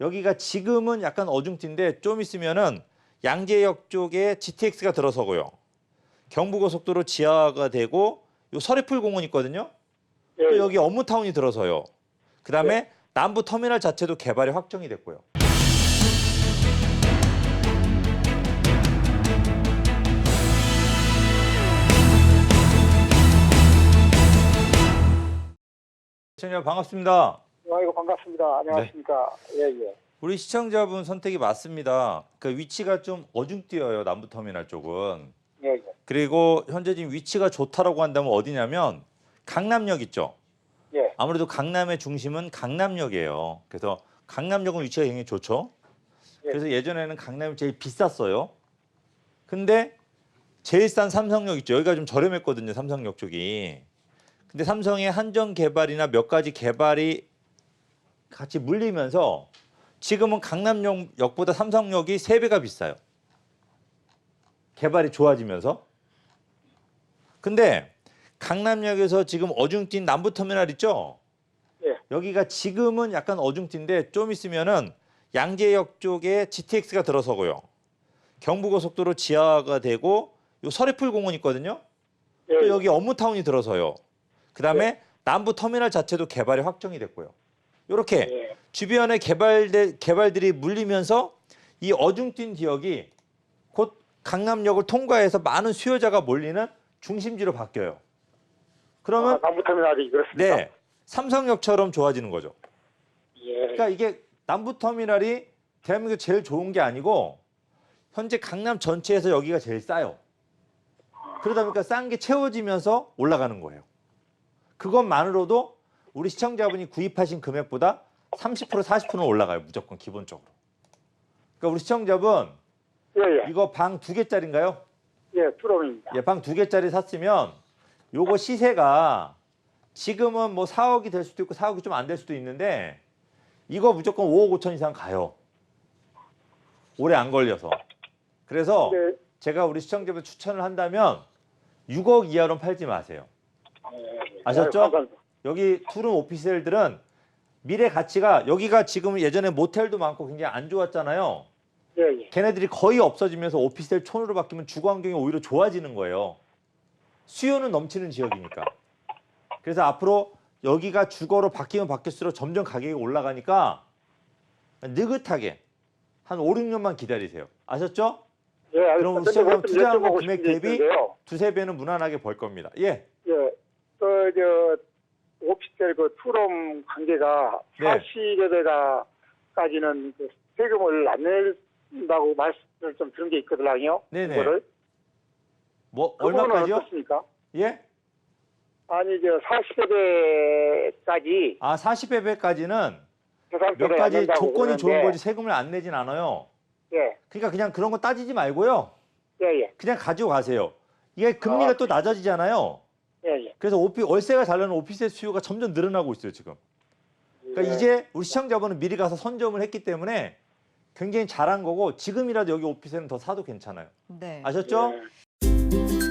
여기가 지금은 약간 어중뛴데 좀 있으면은 양재역 쪽에 GTX가 들어서고요. 경부고속도로 지하가 되고 요 서리풀 공원 있거든요. 예, 또 여기 업무타운이 들어서요. 그다음에 남부 터미널 자체도 개발이 확정이 됐고요. 시청자 반갑습니다. 아이고 반갑습니다. 안녕하십니까. 예, 예. 우리 시청자분 선택이 맞습니다. 그 위치가 좀 어중뛰어요. 남부터미널 쪽은. 예, 예. 그리고 현재 지금 위치가 좋다라고 한다면 어디냐면 강남역 있죠. 예. 아무래도 강남의 중심은 강남역이에요. 그래서 강남역은 위치가 굉장히 좋죠. 예. 그래서 예전에는 강남이 제일 비쌌어요. 근데 제일 싼 삼성역 있죠. 여기가 좀 저렴했거든요. 삼성역 쪽이. 근데 삼성의 한정 개발이나 몇 가지 개발이 같이 물리면서 지금은 강남역보다 삼성역이 세배가 비싸요. 개발이 좋아지면서. 근데 강남역에서 지금 어중뛴 남부터미널 있죠? 예. 여기가 지금은 약간 어중뛴데 좀 있으면은 양재역 쪽에 GTX가 들어서고요. 경부고속도로 지하가 되고 요 서리풀 공원 있거든요. 예, 또 예. 여기 업무타운이 들어서요. 그다음에 남부 터미널 자체도 개발이 확정이 됐고요. 이렇게 예. 주변의 개발대, 개발들이 물리면서 이 어중뛴 지역이 곧 강남역을 통과해서 많은 수요자가 몰리는 중심지로 바뀌어요. 아, 그러면 남부터미널이 그렇습니까? 네 삼성역처럼 좋아지는 거죠. 예. 그러니까 이게 남부터미널이 대한민국 제일 좋은 게 아니고 현재 강남 전체에서 여기가 제일 싸요. 그러다 보니까 싼 게 채워지면서 올라가는 거예요. 그것만으로도 우리 시청자분이 구입하신 금액보다 30% 40%는 올라가요. 무조건 기본적으로. 그러니까 우리 시청자분 예, 예. 이거 방 두 개짜리인가요? 예, 투룸입니다. 예, 방 두 개짜리 샀으면 요거 시세가 지금은 뭐 4억이 될 수도 있고 4억이 좀 안 될 수도 있는데 이거 무조건 5억 5천 이상 가요. 오래 안 걸려서. 그래서 근데 제가 우리 시청자분 추천을 한다면 6억 이하로는 팔지 마세요. 예, 아셨죠? 여기 투룸 오피스텔들은 미래 가치가 여기가 지금 예전에 모텔도 많고 굉장히 안 좋았잖아요. 예, 예. 걔네들이 거의 없어지면서 오피스텔 촌으로 바뀌면 주거 환경이 오히려 좋아지는 거예요. 수요는 넘치는 지역이니까. 그래서 앞으로 여기가 주거로 바뀌면 바뀔수록 점점 가격이 올라가니까 느긋하게 한 5, 6년만 기다리세요. 아셨죠? 예, 그럼. 시작하면 투자한 금액 대비? 두세 배는 무난하게 벌 겁니다. 예. 예. 그, 저, 오피스텔 그 투룸 관계가 네. 40여대가까지는 그 세금을 안 낸다고 말씀을 좀 들은 게 있거든요. 네네. 그거를. 뭐 그 얼마까지요? 어떻습니까? 예? 아니, 저 40여대까지 아, 40배배까지는 몇 가지 조건이 좋은 거지 세금을 안 내진 않아요. 예, 그러니까 그냥 그런 거 따지지 말고요. 예, 예. 그냥 가지고 가세요. 이게 금리가 아. 또 낮아지잖아요. 예, 예. 그래서 오피, 월세가 잘 나는 오피스텔 수요가 점점 늘어나고 있어요, 지금. 그러니까 예. 이제 우리 시청자분은 미리 가서 선점을 했기 때문에 굉장히 잘한 거고 지금이라도 여기 오피스텔은 더 사도 괜찮아요. 네. 아셨죠? 예.